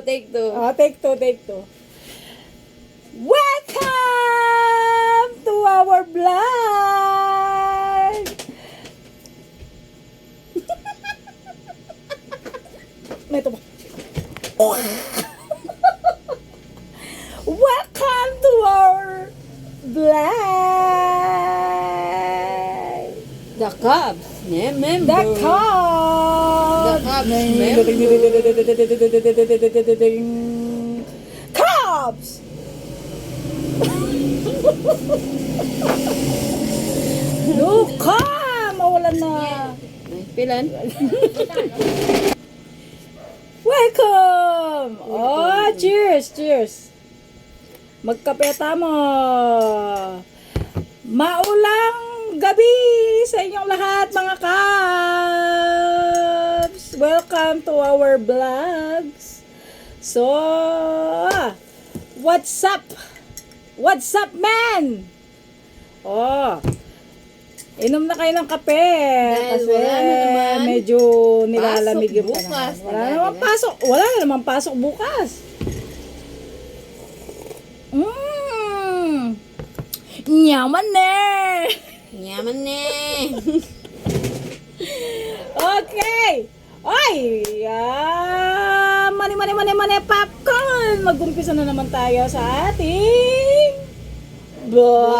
two, take two. Oh, take two, take two. Welcome to our vlog! May ito ba? Welcome to our vlog! The Cubs. Remember. The Cubs! The Cubs Cubs! Luka! Mawalan na. Pilan? Welcome! Oh, cheers! Cheers! Magkape mo. Maulang gabi sa inyong lahat, mga Cubs! Our vlogs. So, what's up? What's up, man? Oh, inom na kayo ng kape. kasi wala na naman. medyo nilalamig yung Pasok panahon. bukas. Wala na. pasok. Wala na namang pasok bukas. Mmm. Nyaman na. Yaman ne. Okay. Ay, ah, mani mani mani mani popcorn. Mag-umpisa na naman tayo sa ating vlogs.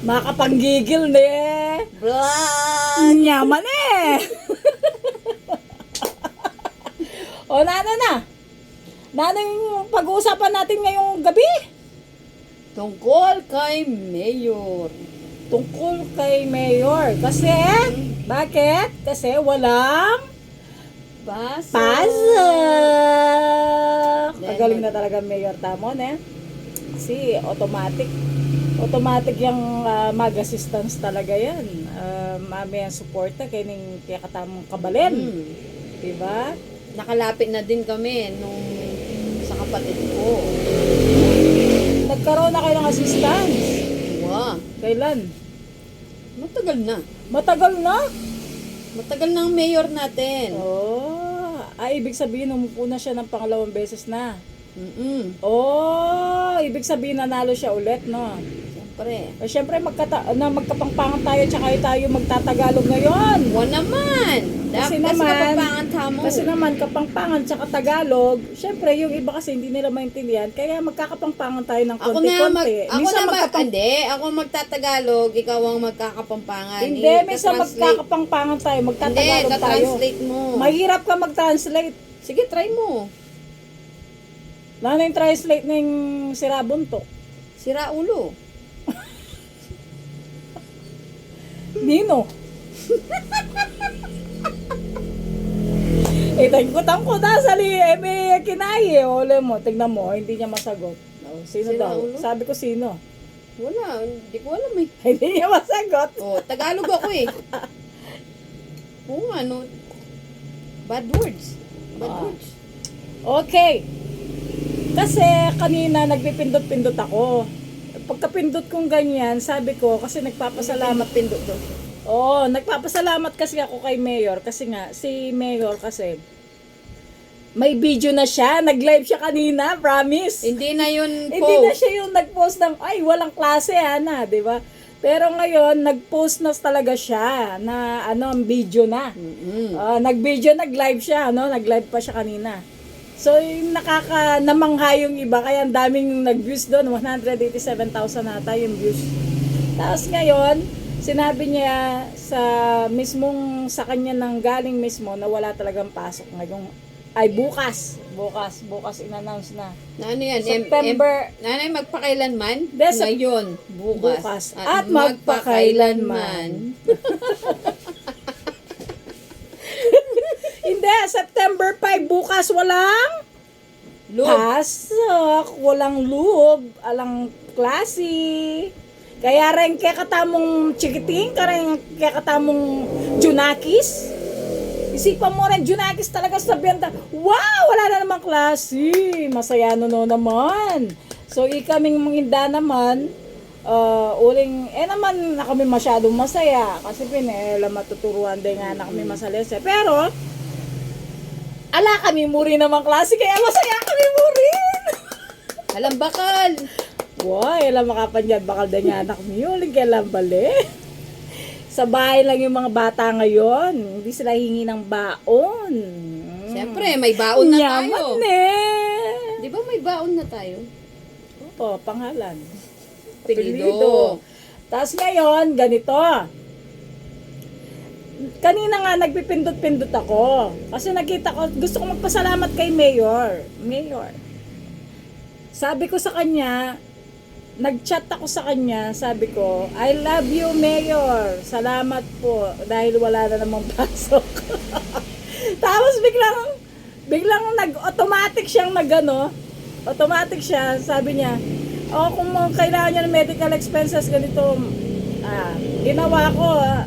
Makapanggigil na eh. Vlog. Nyaman eh. o, nano na. Nano yung pag-uusapan natin ngayong gabi? Tungkol kay Mayor. Tungkol kay Mayor. Kasi, bakit? Kasi walang pasok. Then, Magaling na talaga Mayor Tamon eh. Kasi automatic. Automatic yung uh, mag-assistance talaga yan. Uh, mami ang suporta kay ning kaya katamong kabalin. Hmm. Diba? Nakalapit na din kami nung sa kapatid ko. Nagkaroon na kayo ng assistance. Wow. Kailan? Matagal na. Matagal na? Matagal na ang mayor natin. Oh, ay ibig sabihin umupo na siya ng pangalawang beses na. Mm-mm. Oh, ibig sabihin nanalo siya ulit, no? Siyempre. Eh, Siyempre, magkata- na magkapangpangan tayo tsaka tayo magtatagalog ngayon. Wa naman. Kasi Kasi naman- kapapangan tamo. Kasi naman, kapangpangan tsaka Tagalog, siyempre, yung iba kasi hindi nila maintindihan, kaya magkakapangpangan tayo ng ako na mag, konti-konti. ako Minsan na mag, magkapang- hindi, ako magtatagalog, ikaw ang magkakapampangan. Hindi, minsan I-translate. magkakapangpangan tayo, Hindi, magtatagalog tayo. translate mo. Mahirap ka mag-translate. Sige, try mo. Yung translate ng sirabuntok. Sira ulo. Nino. eh, tagkutan ko na sa li, eh, may kinahi. eh. Ole mo, tignan mo, hindi niya masagot. Oh, sino Sino daw? ulo? Sabi ko sino. Wala, hindi ko alam eh. Hindi niya masagot. Oh, Tagalog ako eh. Oo nga, no. Bad words. Bad Ah. words. Okay. Kasi kanina nagpipindot-pindot ako. Pagkapindot kong ganyan, sabi ko, kasi nagpapasalamat pindot doon. Oo, nagpapasalamat kasi ako kay Mayor kasi nga si Mayor kasi may video na siya, nag-live siya kanina, promise. Hindi na yun Hindi na post. siya yung nag-post ng ay walang klase ana, 'di ba? Pero ngayon nag-post na talaga siya na ano ang video na. Mm-mm. Ah, nag-video, nag-live siya, ano, nag-live pa siya kanina. So, yung nakaka namangha yung iba, kaya ang daming nag-views doon, 187,000 nata yung views. Tapos ngayon, sinabi niya sa mismong sa kanya nang galing mismo na wala talagang pasok ngayong ay bukas, bukas, bukas in-announce na. Na ano yan? September- M- M- nanay, magpakailanman? Sep- Ngayon, bukas. Bukas. At magpakailanman. Hindi, bukas walang Look, pasok, walang loob, alang klase. Kaya rin kaya katamong chikiting, kaya rin kaya katamong junakis. Isipan mo rin, junakis talaga sa benta. Wow, wala na namang klase. Masaya no, no naman. So, ikaming manginda naman, uh, uling, eh naman na kami masyadong masaya. Kasi pinela matuturuan din nga na kami masalese. Pero, Ala kami mo rin naman klase, kaya masaya kami mo rin. Alam bakal. Wow, alam makapanyan, bakal na niya anak niyo, kailan bali. Sa bahay lang yung mga bata ngayon. Hindi sila hingi ng baon. Siyempre, may baon na tayo. Yaman eh. Di ba may baon na tayo? Opo, pangalan. Apelido. Tapos ngayon, ganito. Kanina nga nagpipindot-pindot ako. Kasi nakita ko, gusto ko magpasalamat kay Mayor. Mayor. Sabi ko sa kanya, nag-chat ako sa kanya, sabi ko, I love you, Mayor. Salamat po dahil wala na namang pasok. Tapos biglang, biglang nag-automatic siyang nagano, automatic siya, sabi niya, oh, kung kailangan niya ng medical expenses, ganito, ah, ginawa ko, ah,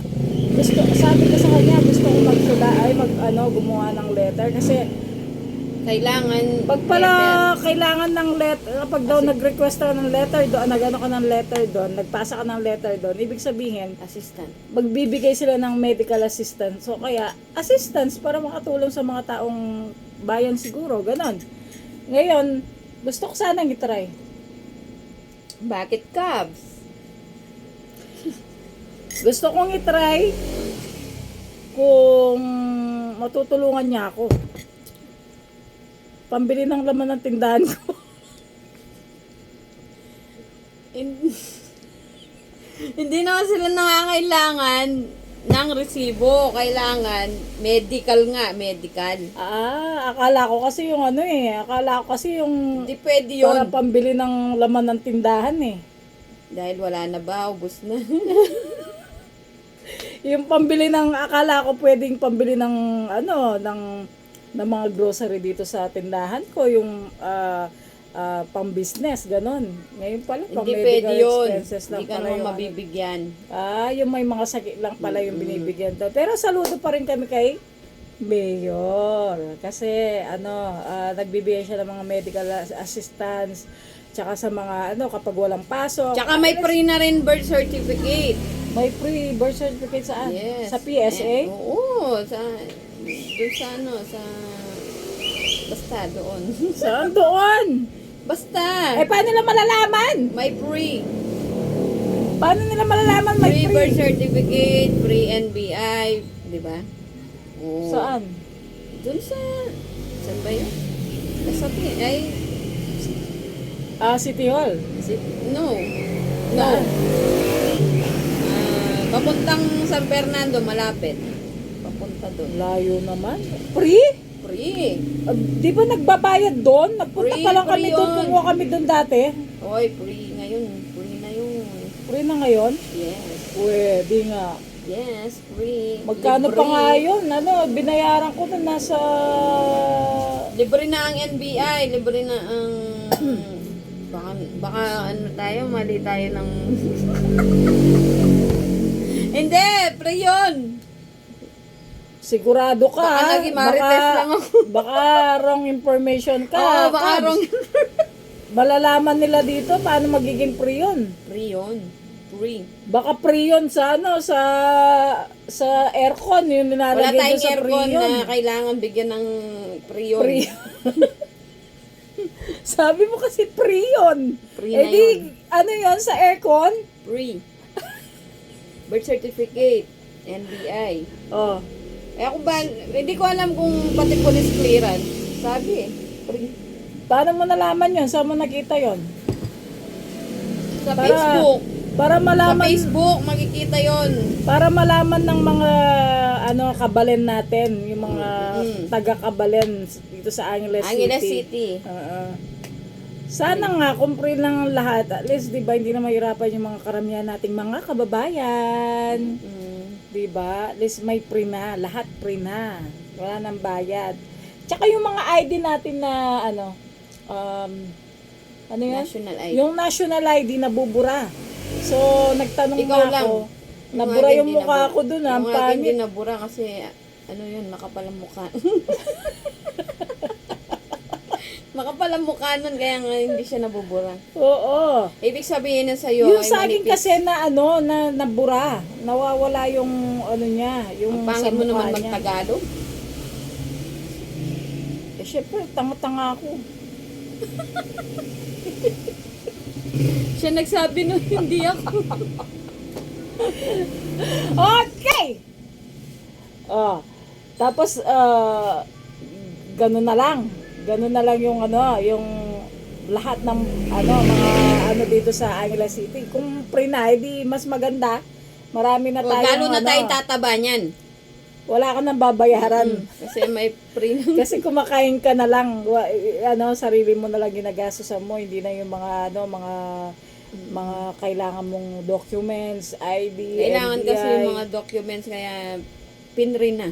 gusto, sabi ko sa kanya, gusto ko magsula, ay mag, ano, gumawa ng letter, kasi Kailangan pag pala letter. kailangan ng letter, kapag daw nag-request ka ng letter doon, nag-ano ka ng letter doon, nagpasa ka ng letter doon, ibig sabihin, assistant. magbibigay sila ng medical assistance. So kaya, assistance para makatulong sa mga taong bayan siguro, ganon. Ngayon, gusto ko sanang itry. Bakit cabs? Gusto kong itry kung matutulungan niya ako. Pambili ng laman ng tindahan ko. Hin- Hindi naman sila nangangailangan ng resibo. Kailangan medical nga, medical. Ah, akala ko kasi yung ano eh. Akala ko kasi yung Hindi pwede yun. para pambili ng laman ng tindahan eh. Dahil wala na ba, ubus na. Yung pambili ng, akala ko pwedeng pambili ng, ano, ng, ng mga grocery dito sa tindahan ko, yung ah, ah, pang-business, ganon. Ngayon pala, pang Hindi medical yun. expenses lang Hindi ka pala yung, ano. mabibigyan. Ah, yung may mga sakit lang pala yung binibigyan to. Pero saludo pa rin kami kay Mayor. Kasi, ano, ah, nagbibigay siya ng mga medical assistance, tsaka sa mga, ano, kapag walang pasok. Tsaka may free na rin birth certificate. May free birth certificate saan? Yes. Sa PSA? Eh, oo, sa doon sa ano, sa basta doon. Saan doon? basta. Eh, paano nila malalaman? may free. Paano nila malalaman may Free birth free? certificate, free NBI, di ba? Oo. Saan? Doon sa, saan ba yun? Sa ay, Ah, City Hall. si, no. No. Saan? Papuntang San Fernando, malapit. Papunta doon. Layo naman. Free? Free. Ah, di ba nagbabayad doon? Nagpunta Free, pa lang kami doon, kumuha kami doon dati. Oy, free ngayon. Free na yun. Free na ngayon? Yes. Pwede nga. Yes, free. Magkano Libre. pa nga yun? Ano, binayaran ko na nasa... Libre na ang NBI, libre na ang... baka, baka ano tayo, mali tayo ng... Hindi, free yun. Sigurado ka. Baka naging marites Baka- lang ako. Baka wrong information ka. Oo, baka Kabs. wrong. Malalaman nila dito paano magiging free yun. free yun. Free. Baka free yun sa ano, sa sa aircon, yung Wala nilalagay tayong doon sa free aircon yun. na kailangan bigyan ng free yun. Free. Sabi mo kasi free yun. Free eh na di, yun. ano yun sa aircon? Free. Birth certificate, NBI. Oh. Eh ako ba, hindi ko alam kung pati police clearance. Sabi eh. Paano mo nalaman yun? Saan mo nakita yun? Sa Para- Facebook. Para Sa malaman Facebook, makikita yon. para malaman ng mga ano kabalen natin, yung mga Mm. taga-kabalen dito sa Angeles, Angeles City. City. Oo. Sana nga, kung free lang lahat, at least, di ba, hindi na mahirapan yung mga karamihan nating mga kababayan. Mm. Di ba? At least may free na. Lahat free na. Wala nang bayad. Tsaka yung mga ID natin na, ano, um, ano yan? National ID. Yung national ID nabubura. So, nagtanong Ikaw na lang. ako. Nabura yung di mukha nabura. ko dun, ha? Ang Yung akin din nabura kasi, ano yun, makapal ang mukha. makapal ang mukha nun, kaya nga hindi siya nabubura. Oo. Ibig sabihin na sa'yo Yung ay sa akin manipis. kasi na ano, na nabura. Nawawala yung ano niya, yung Ang pangit sa mo mukha naman niya. magtagalog. syempre, tanga-tanga ako. Siya nagsabi nun, hindi ako. Okay! Oh, tapos, uh, ganun na lang. Ganun na lang yung ano, yung lahat ng ano, mga ano dito sa Angela City. Kung pre na, edi mas maganda. Marami na tayo. lalo na tayo tataba niyan. Wala ka nang babayaran. Kasi may free Kasi kumakain ka na lang, ano, sarili mo na lang ginagastosan mo, hindi na yung mga ano, mga mga kailangan mong documents, ID, Kailangan NBI. kasi yung mga documents kaya pinrin na.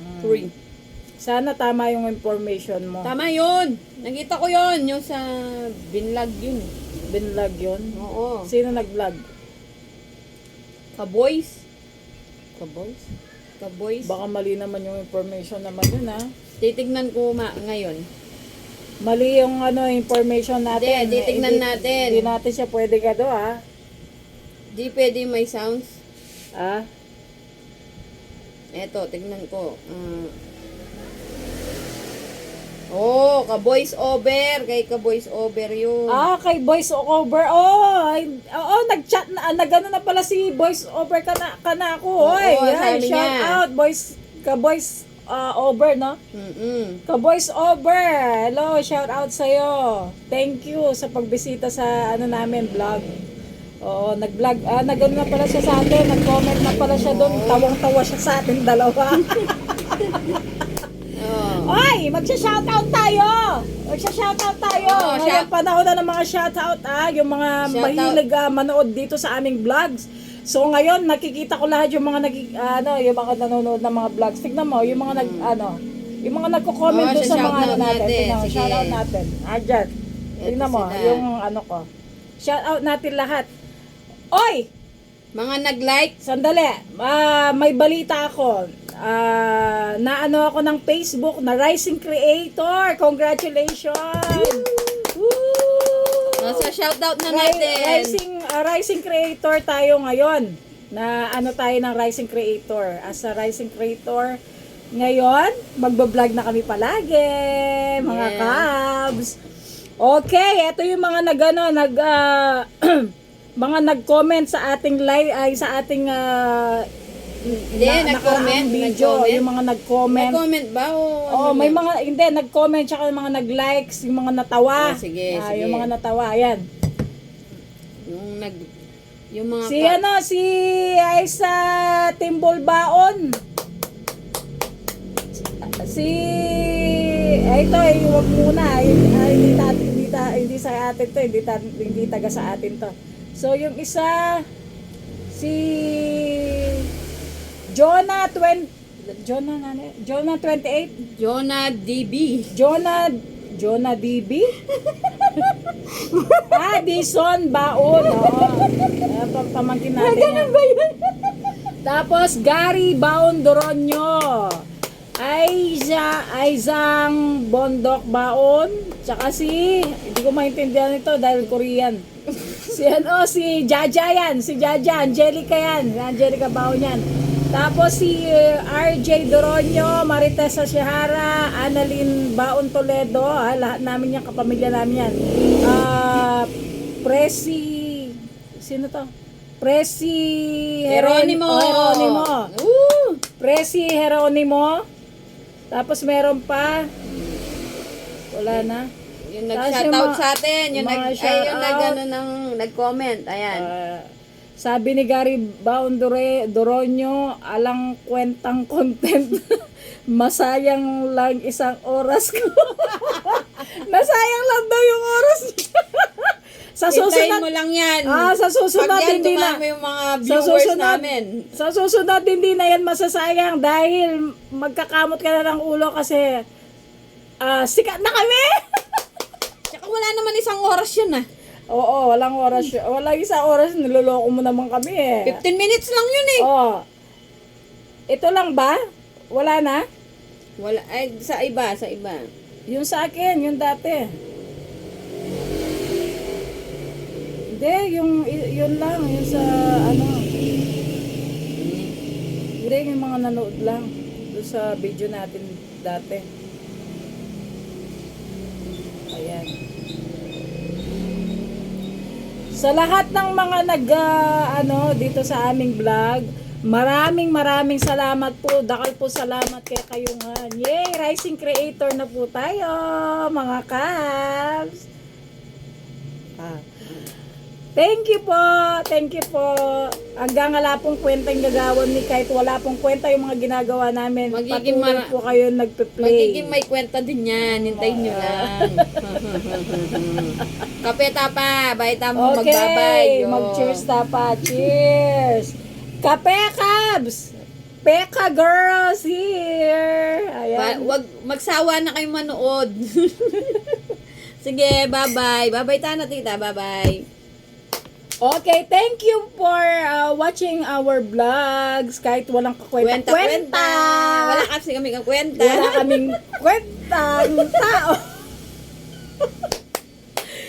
Mm. Free. Sana tama yung information mo. Tama yun. Nakita ko yun. Yung sa binlag yun. Binlog yun. Oo. Sino nag-vlog? Kaboys. Kaboys? Kaboys. Baka mali naman yung information naman yun ha. Titignan ko ma ngayon. Mali yung ano information natin. Hindi, titignan natin. Hindi natin siya pwede ka do ha. Di pwede may sounds. Ah, Eto, tignan ko. Ah. Oh, ka-voice over. Kay ka-voice over yun. Ah, kay voice over. Oh, ay, oo, nag-chat na, nagano na pala si voice over ka na, ka na ako. Oo, Oy, yan, sabi shout niya. out, voice, ka voice ah, over, no? Mm-mm. Ka voice over. Hello, shout out sa Thank you sa pagbisita sa ano namin vlog. Oo, nag-vlog. Ah, nagano na pala siya sa atin. Nag-comment na pala siya doon. Tawang-tawa siya sa atin dalawa. Oh. Oy, magsha-shoutout tayo. Magsha-shoutout tayo. Oo, Ngayon shout- panahon na ng mga shoutout ah, yung mga Shoutout. mahilig ah, manood dito sa aming vlogs. So ngayon nakikita ko lahat yung mga nag ano, yung mga nanonood ng mga vlogs. Tignan mo, yung mga nag ano, yung mga nagko-comment Oo, doon sa mga shoutout ano natin. natin. Tignan mo, Sige. shoutout natin. Ah, dyan. Tignan mo, sila. yung ano ko. Shoutout natin lahat. Oy, Mga nag-like. Sandali, ah, may balita ako. Ah, naano ako ng Facebook na Rising Creator. Congratulations! Woo! Nasa shoutout na Ri- natin. Rising, ah, Rising Creator tayo ngayon. Na ano tayo ng Rising Creator. As a Rising Creator, ngayon, magbablog na kami palagi, mga Yeah. kabs. Okay, ito yung mga nagano, nag ah, mga nag-comment sa ating live ay sa ating ah, Hindi, na- nag-comment, video, nag-comment. yung mga nag-comment. Nag-comment ba? O Oh, ano may na? mga hindi nag-comment tsaka mga nag-likes, yung mga natawa. Ah, sige, Ah, sige. Yung mga natawa, ayan. Yung nag... Yung mga... Si ano, si Aisa Timbol Baon. Si ay ito, ay wag muna. Ay, ay, hindi, ta, hindi, ta, hindi sa atin to, hindi, ta, hindi taga sa atin to. So yung isa si Jonah 20 Jonah nane, Jonah 28, Jonah DB. Jonah Jonah DB? ah, Dison Baon. Ah, pam- pamangkin natin yan. ba yun? Tapos Gary Baon Doronyo. Aiza, Aizang Bondok Baon. Tsaka si, hindi ko maintindihan ito dahil Korean. Si ano, si Jaja yan. Si Jaja, Angelica yan. Angelica Baon yan. Tapos si eh, RJ Doronyo, Marites Sahara, Annalyn Baon Toledo. Ah, lahat namin yan, kapamilya namin yan. Ah, Presi, sino to? Presi Geronimo. Oh, Geronimo. Woo! Presi Geronimo. Tapos meron pa. Wala na. Yung nag-shoutout sa atin. Yung, nag, ay, yung nag, ano, ng, nag-comment. Ayan. Ah, sabi ni Gary Baundore Doronyo, alang kwentang content. Masayang lang isang oras ko. Nasayang lang daw yung oras sa susunod, mo lang yan. ah, sa susunod Pag yan, hindi na. yung mga Sa viewers susunod, namin. sa susunod hindi na yan masasayang dahil magkakamot ka na ng ulo kasi ah, sikat na kami. Wala naman isang oras yun ah. Oo, walang oras. yun. Walang isang oras, niloloko mo naman kami eh. 15 minutes lang yun eh. Oo. Ito lang ba? Wala na? Wala, ay, sa iba, sa iba. Yung sa akin, yung dati. Hindi, yung, y- yun lang, yung sa, ano. Hindi, yung mga nanood lang. Doon sa video natin dati. Sa lahat ng mga nag ah, ano dito sa aming vlog, maraming maraming salamat po. Dakal po salamat kay Kayungan. Yay! Rising creator na po tayo, mga kabs. Ah. Thank you po. Thank you po. Hanggang wala pong kwenta yung gagawin ni kahit wala pong kwenta yung mga ginagawa namin. Magiging Patuloy mara- po kayo nagpe-play. Magiging may kwenta din yan. Hintayin nyo lang. Kape tapa. Baita mo Okay, magbabay. Yo. mag-cheers na pa. Cheers! Kape, Kabs! Peka girls here! Ba- Ayan. wag magsawa na kayo manood. Sige, bye-bye. Bye-bye tana tita. Bye-bye. Okay, thank you for uh, watching our vlogs. Kahit walang Kwenta, kakwenta-kwenta. kwenta. Wala kasi kami kang kwenta. Wala kaming kwentang tao.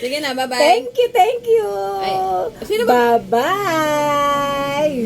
Sige na, bye-bye. Thank you, thank you. Ay, sino ba- Bye-bye.